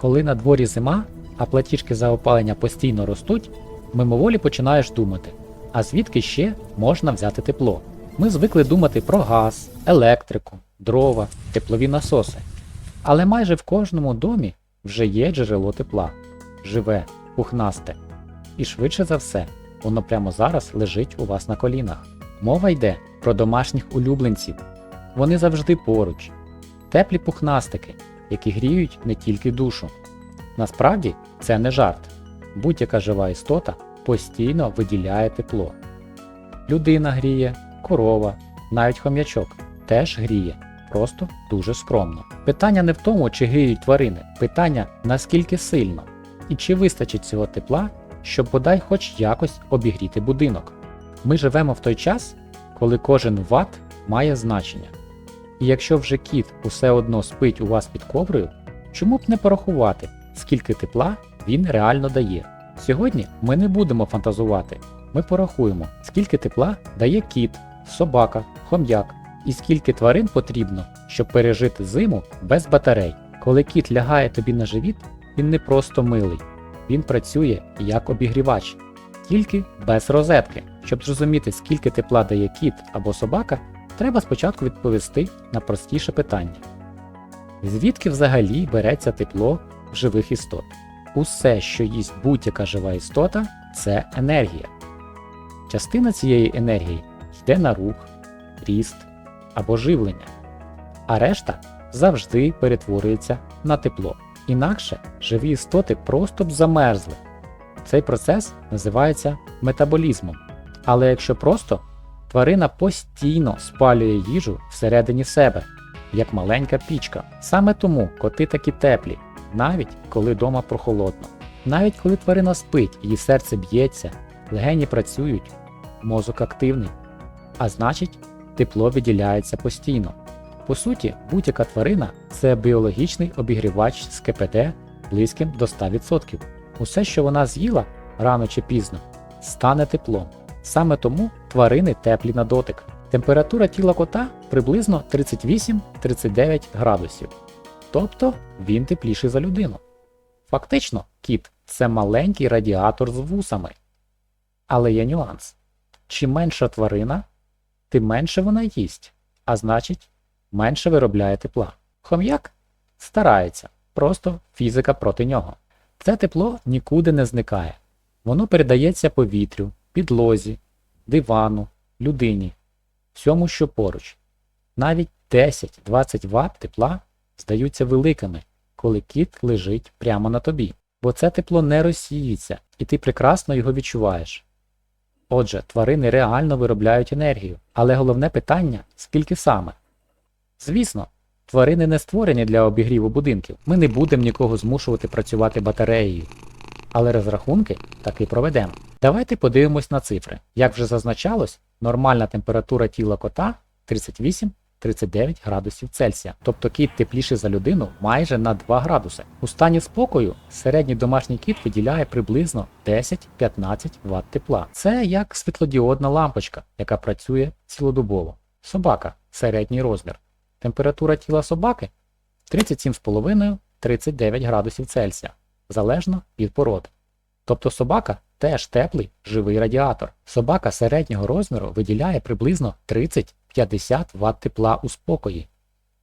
Коли на дворі зима, а платіжки за опалення постійно ростуть, мимоволі починаєш думати, а звідки ще можна взяти тепло? Ми звикли думати про газ, електрику, дрова, теплові насоси. Але майже в кожному домі вже є джерело тепла, живе, пухнасте. І швидше за все, воно прямо зараз лежить у вас на колінах. Мова йде про домашніх улюбленців. Вони завжди поруч. Теплі пухнастики, які гріють не тільки душу. Насправді це не жарт. Будь-яка жива істота постійно виділяє тепло. Людина гріє, корова, навіть хом'ячок теж гріє, просто дуже скромно. Питання не в тому, чи гріють тварини, питання наскільки сильно і чи вистачить цього тепла, щоб бодай хоч якось обігріти будинок. Ми живемо в той час, коли кожен ват має значення. І якщо вже кіт усе одно спить у вас під коврою, чому б не порахувати, скільки тепла він реально дає? Сьогодні ми не будемо фантазувати, ми порахуємо, скільки тепла дає кіт, собака, хом'як і скільки тварин потрібно, щоб пережити зиму без батарей. Коли кіт лягає тобі на живіт, він не просто милий, він працює як обігрівач, тільки без розетки. Щоб зрозуміти, скільки тепла дає кіт або собака, треба спочатку відповісти на простіше питання. Звідки взагалі береться тепло в живих істот? Усе, що їсть будь-яка жива істота, це енергія. Частина цієї енергії йде на рух, ріст або живлення, а решта завжди перетворюється на тепло. Інакше живі істоти просто б замерзли. Цей процес називається метаболізмом. Але якщо просто, тварина постійно спалює їжу всередині себе, як маленька пічка. Саме тому коти такі теплі, навіть коли дома прохолодно. Навіть коли тварина спить, її серце б'ється, легені працюють, мозок активний, а значить, тепло виділяється постійно. По суті, будь-яка тварина це біологічний обігрівач з КПД близьким до 100%. Усе, що вона з'їла рано чи пізно, стане теплом. Саме тому тварини теплі на дотик. Температура тіла кота приблизно 38-39 градусів. Тобто він тепліший за людину. Фактично, кіт це маленький радіатор з вусами. Але є нюанс. Чим менша тварина, тим менше вона їсть, а значить, менше виробляє тепла. Хом'як старається, просто фізика проти нього. Це тепло нікуди не зникає. Воно передається повітрю, підлозі, дивану, людині, всьому, що поруч. Навіть 10-20 Вт тепла здаються великими, коли кіт лежить прямо на тобі, бо це тепло не розсіється, і ти прекрасно його відчуваєш. Отже, тварини реально виробляють енергію, але головне питання скільки саме? Звісно, тварини не створені для обігріву будинків, ми не будемо нікого змушувати працювати батареєю. Але розрахунки таки проведемо. Давайте подивимось на цифри. Як вже зазначалось, нормальна температура тіла кота 38-39 градусів Цельсія, тобто кіт тепліший за людину майже на 2 градуси. У стані спокою середній домашній кіт виділяє приблизно 10-15 Вт тепла. Це як світлодіодна лампочка, яка працює цілодобово. Собака середній розмір. Температура тіла собаки 37,5-39 градусів Цельсія, залежно від породи. Тобто собака теж теплий живий радіатор. Собака середнього розміру виділяє приблизно 30-50 Вт тепла у спокої.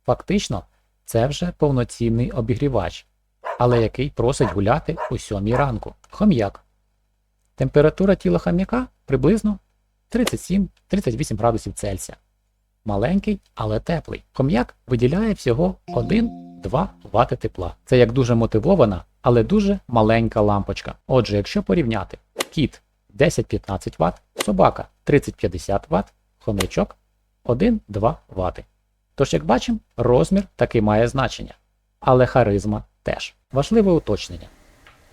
Фактично, це вже повноцінний обігрівач, але який просить гуляти о 7 ранку. Хом'як. Температура тіла хом'яка приблизно 37-38 градусів Цельсія. Маленький, але теплий. Хом'як виділяє всього 1-2 Вт тепла. Це як дуже мотивована, але дуже маленька лампочка. Отже, якщо порівняти кіт 10-15 Вт, собака 30-50 Вт, хом'ячок 1-2 Вт. Тож, як бачимо, розмір таки має значення. Але харизма теж. Важливе уточнення.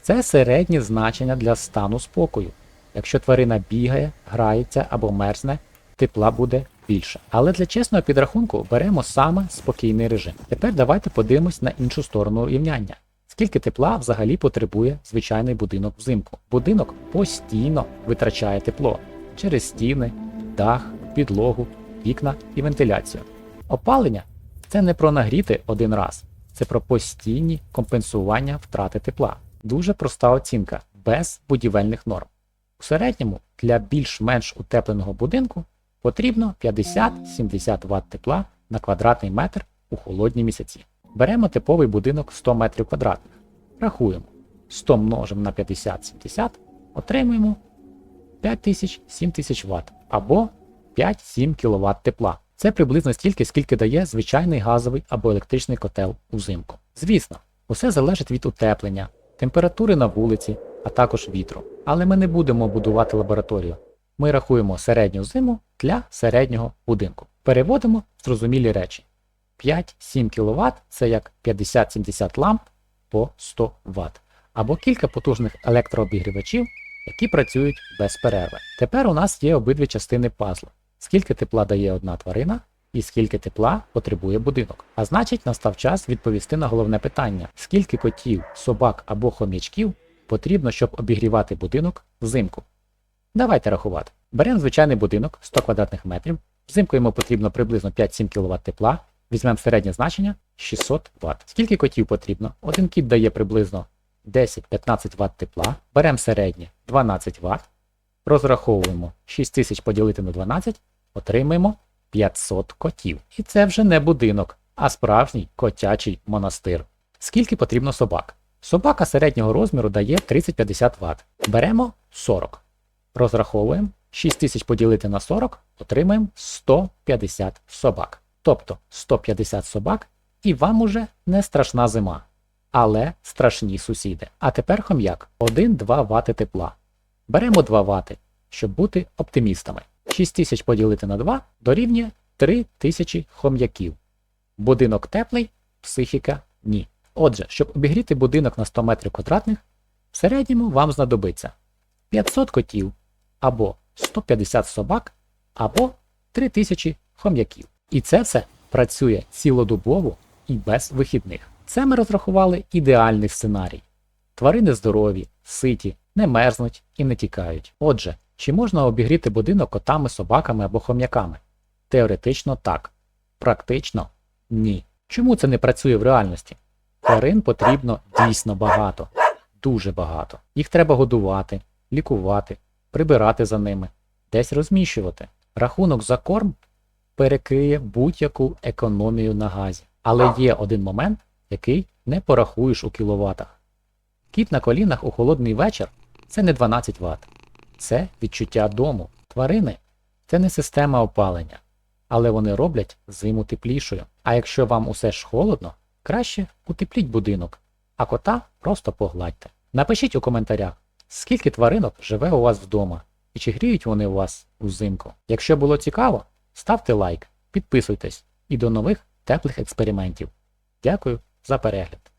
Це середнє значення для стану спокою. Якщо тварина бігає, грається або мерзне, тепла буде більше. Але для чесного підрахунку беремо саме спокійний режим. Тепер давайте подивимось на іншу сторону рівняння. Скільки тепла взагалі потребує звичайний будинок взимку? Будинок постійно витрачає тепло через стіни, дах, підлогу, вікна і вентиляцію. Опалення це не про нагріти один раз, це про постійні компенсування втрати тепла. Дуже проста оцінка, без будівельних норм. У середньому для більш-менш утепленого будинку потрібно 50-70 Вт тепла на квадратний метр у холодні місяці. Беремо типовий будинок 100 метрів квадратних. Рахуємо 100 множимо на 50-70, отримуємо 5000-7000 Вт або 5-7 кВт тепла. Це приблизно стільки, скільки дає звичайний газовий або електричний котел узимку. Звісно, усе залежить від утеплення, температури на вулиці, а також вітру. Але ми не будемо будувати лабораторію. Ми рахуємо середню зиму для середнього будинку. Переводимо зрозумілі речі. 5-7 кВт це як 50-70 ламп по 100 Вт, або кілька потужних електрообігрівачів, які працюють без перерви. Тепер у нас є обидві частини пазла. Скільки тепла дає одна тварина і скільки тепла потребує будинок. А значить, настав час відповісти на головне питання: скільки котів, собак або хом'ячків потрібно, щоб обігрівати будинок взимку. Давайте рахувати. Беремо звичайний будинок 100 квадратних метрів. Взимку йому потрібно приблизно 5-7 кВт тепла. Візьмемо середнє значення 600 Вт. Скільки котів потрібно? Один кіт дає приблизно 10-15 Вт тепла. Беремо середнє 12 Вт. Розраховуємо 6000 поділити на 12, отримаємо 500 котів. І це вже не будинок, а справжній котячий монастир. Скільки потрібно собак? Собака середнього розміру дає 30-50 Вт. Беремо 40. Розраховуємо 6000 поділити на 40, отримаємо 150 собак. Тобто 150 собак, і вам уже не страшна зима. Але страшні сусіди. А тепер хом'як 1-2 Вт тепла. Беремо 2 Вт, щоб бути оптимістами. 6000 поділити на 2 дорівнює 3000 хом'яків. Будинок теплий, психіка ні. Отже, щоб обігріти будинок на 100 метрів квадратних, в середньому вам знадобиться 500 котів, або 150 собак, або 3000 хом'яків. І це все працює цілодобово і без вихідних. Це ми розрахували ідеальний сценарій. Тварини здорові, ситі, не мерзнуть і не тікають. Отже, чи можна обігріти будинок котами, собаками або хом'яками? Теоретично так. Практично ні. Чому це не працює в реальності? Тварин потрібно дійсно багато, дуже багато. Їх треба годувати, лікувати, прибирати за ними, десь розміщувати. Рахунок за корм перекриє будь-яку економію на газі. Але є один момент, який не порахуєш у кіловатах. Кіт на колінах у холодний вечір це не 12 Вт. Це відчуття дому. Тварини це не система опалення, але вони роблять зиму теплішою. А якщо вам усе ж холодно, краще утепліть будинок, а кота просто погладьте. Напишіть у коментарях, скільки тваринок живе у вас вдома і чи гріють вони у вас узимку. Якщо було цікаво, ставте лайк, підписуйтесь і до нових теплих експериментів. Дякую за перегляд!